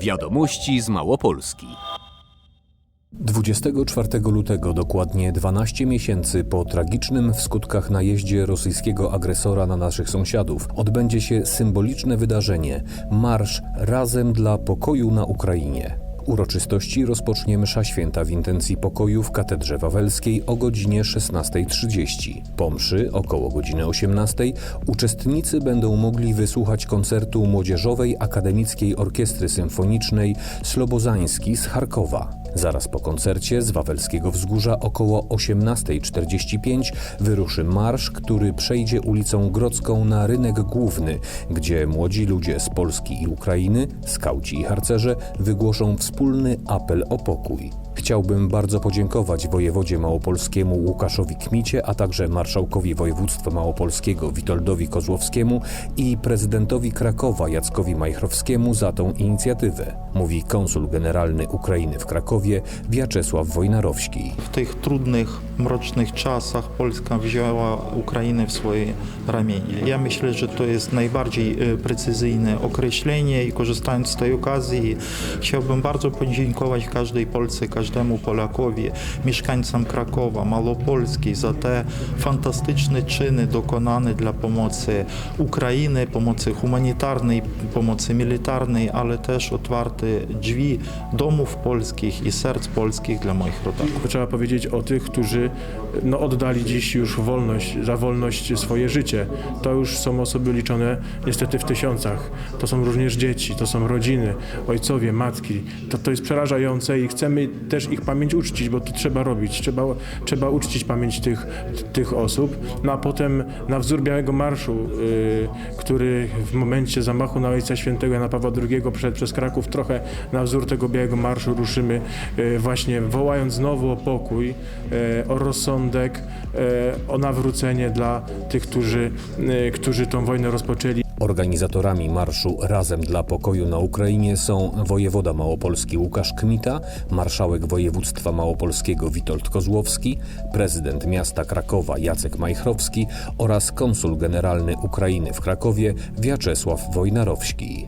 Wiadomości z Małopolski. 24 lutego, dokładnie 12 miesięcy po tragicznym w skutkach najeździe rosyjskiego agresora na naszych sąsiadów, odbędzie się symboliczne wydarzenie Marsz Razem dla Pokoju na Ukrainie. Uroczystości rozpocznie msza święta w intencji pokoju w Katedrze Wawelskiej o godzinie 16.30. Po mszy, około godziny 18.00, uczestnicy będą mogli wysłuchać koncertu Młodzieżowej Akademickiej Orkiestry Symfonicznej Slobozański z Charkowa. Zaraz po koncercie z Wawelskiego Wzgórza około 18.45 wyruszy marsz, który przejdzie ulicą Grodzką na rynek główny, gdzie młodzi ludzie z Polski i Ukrainy, skauci i harcerze wygłoszą wspólny apel o pokój. Chciałbym bardzo podziękować wojewodzie małopolskiemu Łukaszowi Kmicie, a także marszałkowi województwa małopolskiego Witoldowi Kozłowskiemu i prezydentowi Krakowa Jackowi Majchrowskiemu za tą inicjatywę, mówi konsul generalny Ukrainy w Krakowie Wiaczesław Wojnarowski. W tych trudnych, mrocznych czasach Polska wzięła Ukrainę w swoje ramienie. Ja myślę, że to jest najbardziej e, precyzyjne określenie i korzystając z tej okazji chciałbym bardzo podziękować każdej Polsce, każdemu Polakowi, mieszkańcom Krakowa, Małopolski za te fantastyczne czyny dokonane dla pomocy Ukrainy, pomocy humanitarnej, pomocy militarnej, ale też otwarte drzwi domów polskich i serc polskich dla moich rodaków. Trzeba powiedzieć o tych, którzy no, oddali dziś już wolność, za wolność swoje życie. To już są osoby liczone niestety w tysiącach. To są również dzieci, to są rodziny, ojcowie, matki. To, to jest przerażające i chcemy też ich pamięć uczcić, bo to trzeba robić. Trzeba, trzeba uczcić pamięć tych, tych osób. No a potem na wzór Białego Marszu, y, który w momencie zamachu na Ojca Świętego Jana Pawła II przed przez Kraków, trochę na wzór tego Białego Marszu ruszymy y, właśnie wołając znowu o pokój, y, o rozsądek, o nawrócenie dla tych, którzy, którzy tą wojnę rozpoczęli. Organizatorami marszu Razem dla Pokoju na Ukrainie są wojewoda małopolski Łukasz Kmita, marszałek województwa małopolskiego Witold Kozłowski, prezydent miasta Krakowa Jacek Majchrowski oraz konsul generalny Ukrainy w Krakowie Wiaczesław Wojnarowski.